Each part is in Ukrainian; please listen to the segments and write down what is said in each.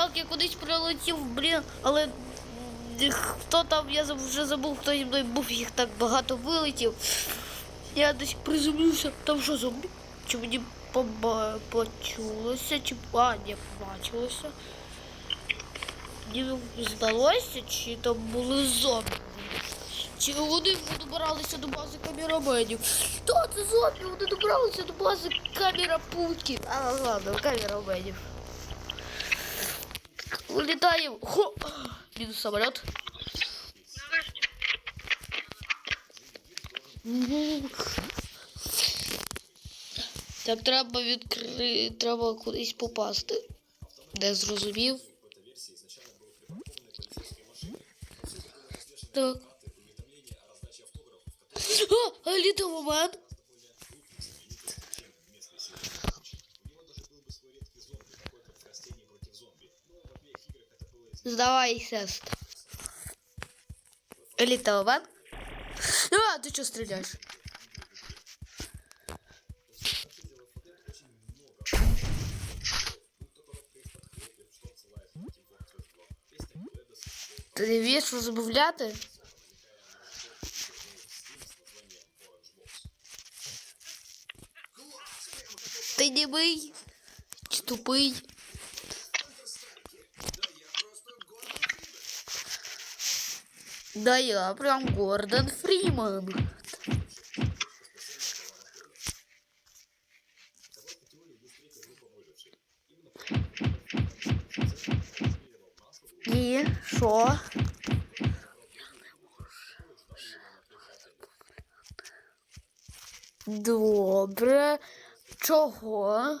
Так, я кудись прилетів, блін, але хто там, я вже забув, хто зі мною був, їх так багато вилетів. Я десь приземлився, там що зомбі? Чи мені почулося, чи а, ні, побачилося. Мені здалося, чи там були зомбі. Чи вони добиралися до бази камераменів? Хто це зомбі? Вони добралися до бази камерапунктів. А, ладно, камераменів. Улетаем. Хо! Минус самолет. Так треба відкрити, треба кудись попасти. Де зрозумів? Так. А, літомомент. Сдавайся. Литован? А, ты что стреляешь? Ти не вмієш розмовляти? Ти німий? Чи тупий? Да я прям Гордон Фриман. І що? Добре. Чого?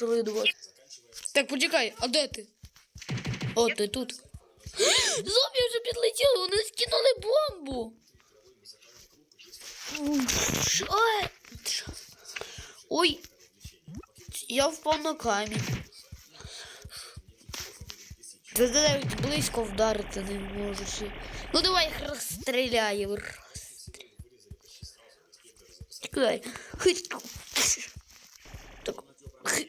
вас. Так, почекай, а де ти? О, ти тут. Зомбі вже підлетіли, вони скинули бомбу. Ой. Ой. Я впав на камінь. Ти навіть близько вдарити не можеш. Ну давай їх розстріляємо. Чекай. Хить. Так. Хи.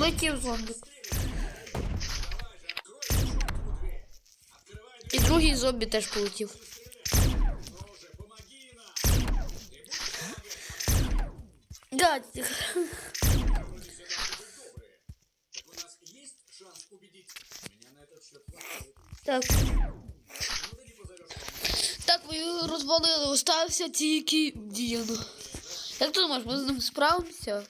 Полетів зомбик. І другий зомбі теж полетів. Да. Так. Так, його розвалили, остався тільки Дін. Як ти думаєш, ми з ним справимося?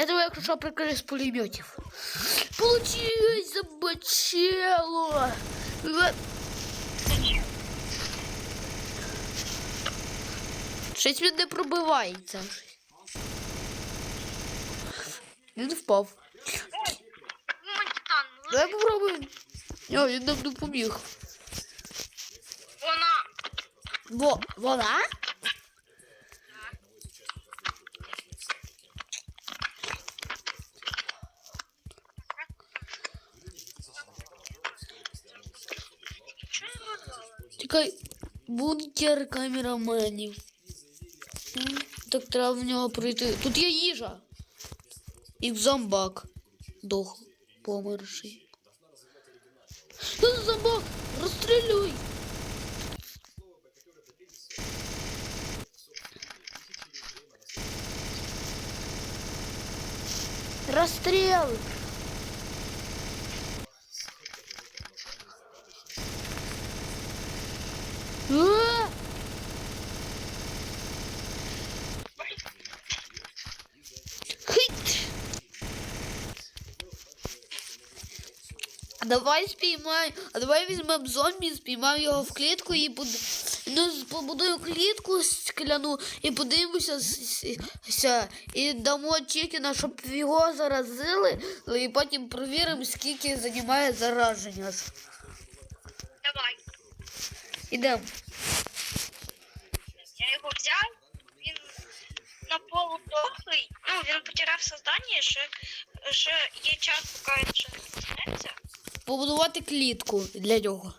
Я тебе, якщо що, прикрию з пулеметів. Получилось, забачело. Щось він не пробивається. Він впав. Давай попробуємо. О, він нам допоміг. Вона. Во, вона? бункер камераменів. М, Так треба в нього пройти. Тут є їжа. І зомбак. Дох померший. Що за зомбак? Розстрілюй! Расстрел! Давай спіймай, а давай візьмемо зомбі, спіймаємо його в клітку і буд... ну, побудую клітку скляну і подивимося і дамо Чікіна, щоб його заразили, і потім провіримо, скільки займає зараження. Давай. Ідемо. Я його взяв, він на полу дохлий. Ну, він потеряв сознання, ще, ще є час, поки він ще не. Побудувати клітку для нього.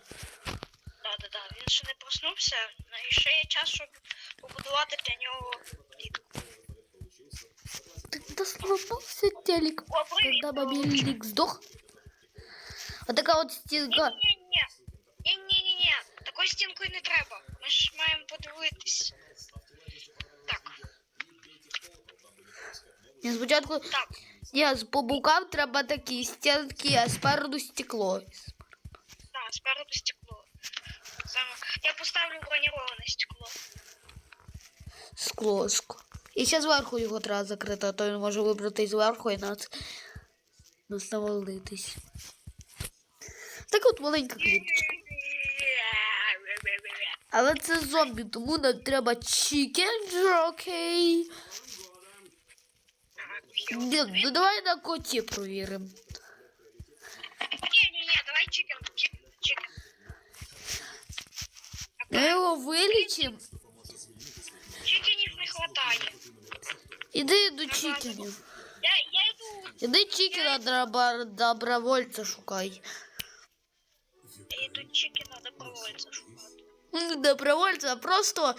Да, да, да. Він ще не проснувся, ну, і ще є час, щоб побудувати для нього клітку. Тогда сломался телек, О, когда мобильник сдох. А така от стінка. Ні-ні-ні. Ні-ні-ні. Такою стінкою не треба. Ми ж маємо подивитись. Так, Ні, спочатку так. Ні, з по бокам треба такі стінки, а спереду стекло. Так, спереду стекло. Саме. Я поставлю броньоване стекло. Скло, скло. І ще зверху його треба закрити, а то він може вибрати зверху і нас, нас навалитись. Так от маленька кліточка. Але це зомбі, тому нам треба чікен, окей. Ні, ну давай на коті провіримо. Ні-ні-ні, давай чикен, чикен, чикен. Ми його вилічимо. Чикенів не хватає. Іди до чікенів. Я, я йду, Іди чікена драба- добровольця шукай. я йду чикена добровольця шукати. Не добровольця, а просто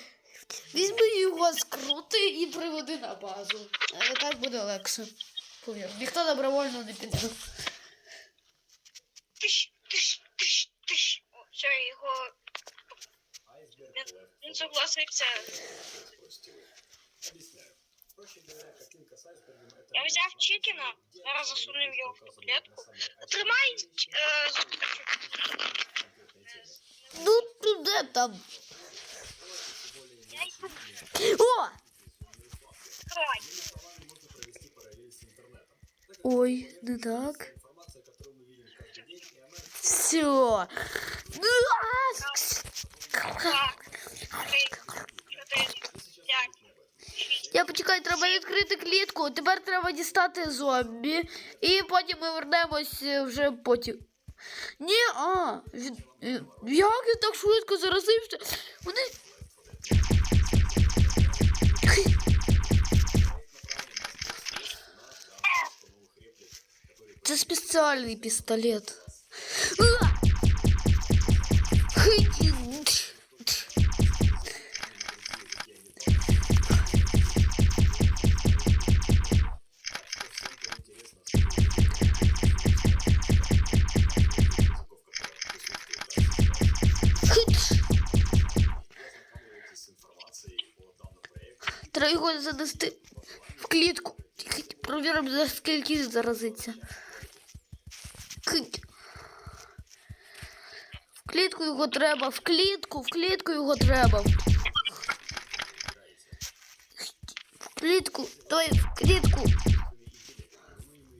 візьми його скрути і приведи на базу. Але так буде легше. Повір, ніхто добровольно не піде. Тиш, тиш, тиш, тиш. О, все, його... Він, він согласився. Я взяв чикена, зараз засунув його в клітку. Тримай е, Ну, де там? О! Ой, не так. Все. Я почекай, треба відкрити клітку. Тепер треба дістати зомбі. І потім ми вернемось е, вже потім. Ні, а, е, як він так швидко заразився? Вони. Це спеціальний пістолет. Треба його занести в клітку. Хить. Провіримо, за скільки заразиться. Хить. В клітку його треба, в клітку, в клітку його треба. В клітку, давай в клітку.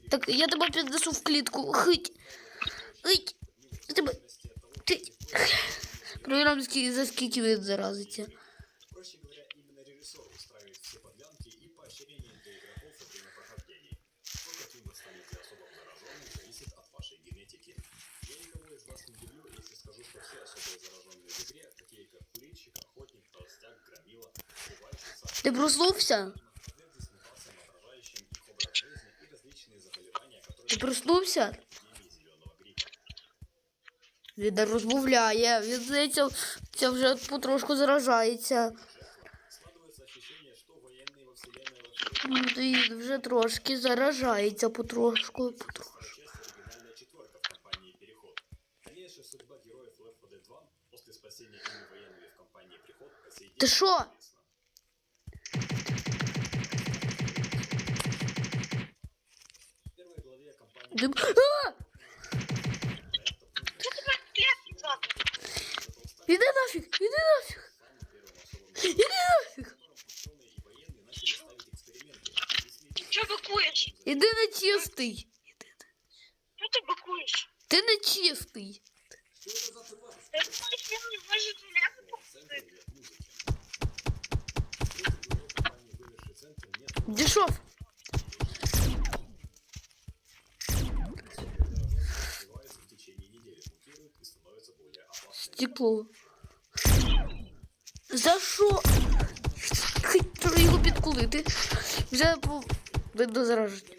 Так, я тебе піднесу в клітку. Хить. Хить. Я тебе. Ти. Провіримо, за скільки він заразиться. Для особо зараженным, зависит от вашей генетики. Я никого из вас не удивлю, скажу, что все особо зараженные в игре, такие как курильщик, охотник, толстяк, громила, убивальщица, Ти проснувся? подверглись мутациям, отражающим их образ жизни и различные заболевания, которые Ти проснувся? эпидемии зеленого гриппа. Він не розмовляє. Він здається, це вже потрошку заражається. Складывается ощущение, что военные во вселенной вообще Ну, Він вже трошки заражається потрошку. потрошку. Ти що? неизвестна. В первой главе компании Дим- А! Що тебе клітки звати? Іди нафіг! Іди нафіг! Іди нафіг! ученые и военные начали ставить эксперименты и следить Що бикуєш? Іди на чистий! Іди на- Що ти бикуєш? Ти не чистий. Я думаю, що Опасным. Стекло. За що? Хочу його підкулити. Вже по... видно зараження.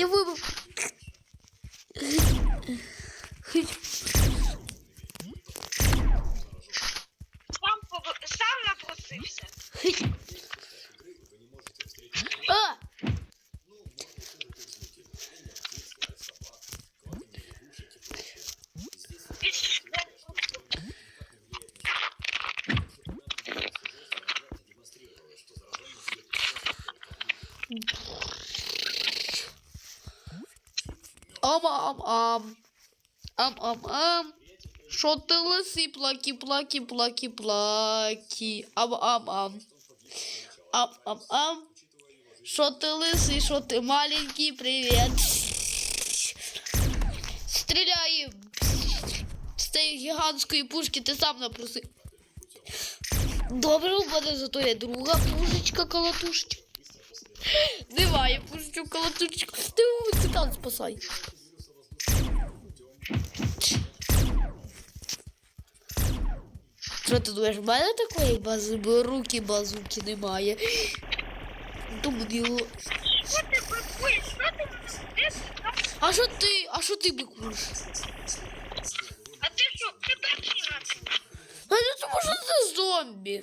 Я вибив. Сам, пог- сам напросився. игры вы не можете встретить А! Ну, зараженность идет только в Ам-ам-ам. Ам-ам-ам. Що ти лисий, плакі, плакі, плакі, плакі. Ам-ам-ам. Ам-ам-ам. Що ти лисий, що ти маленький, привіт. Стріляй. З цієї гігантської пушки ти сам напросив. Добре, у мене зато є друга пушечка колотушечка. Немає пушечку колотушечку. Ти цикан спасай. Що ти думаєш, в мене такої бази, бо руки базуки немає. Думаю, Що ти бикуєш? Що ти там? а що ти? А що ти бикуєш? А ти що? Ти перший А ну тому що це зомбі.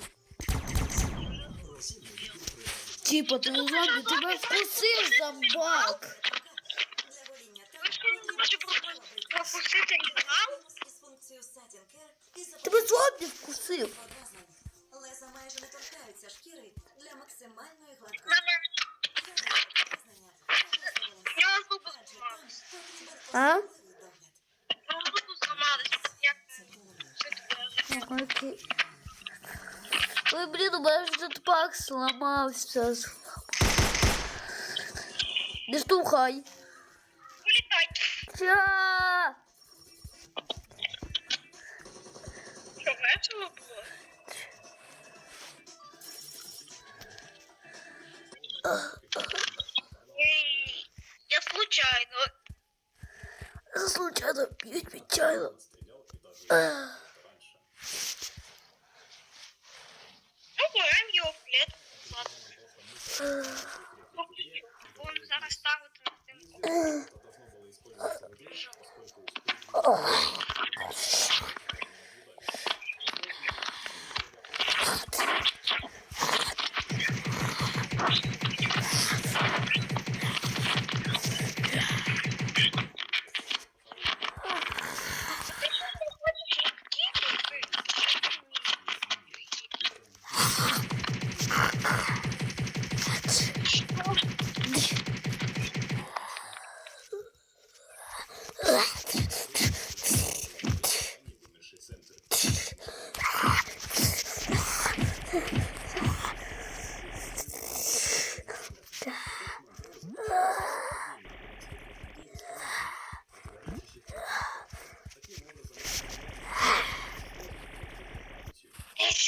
Типа, ти не зомбі, тебе вкусив зомбак. Ви що не можете пропустити ритуал? Тебе зомбі вкусив. Леза майже не торкаються шкіри для максимальної гладкості. А? Ой, блин, у меня же jetpack сломался. Не штухай. Вилітай. Ча! Що, весело було? Ой, Я случайно. Случайно пьют печально. стрелял и даже раньше. Ну, беремо його в клетку. Ладно. Будемо зараз ставити на тим.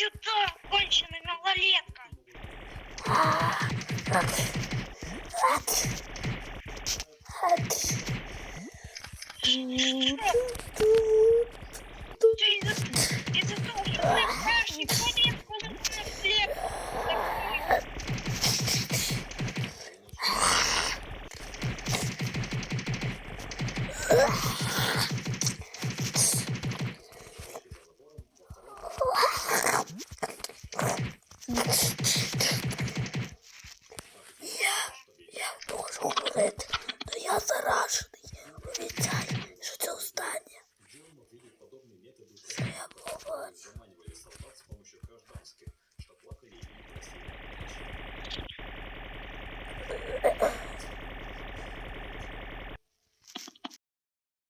Сюда, конченый малолетка. ったんです。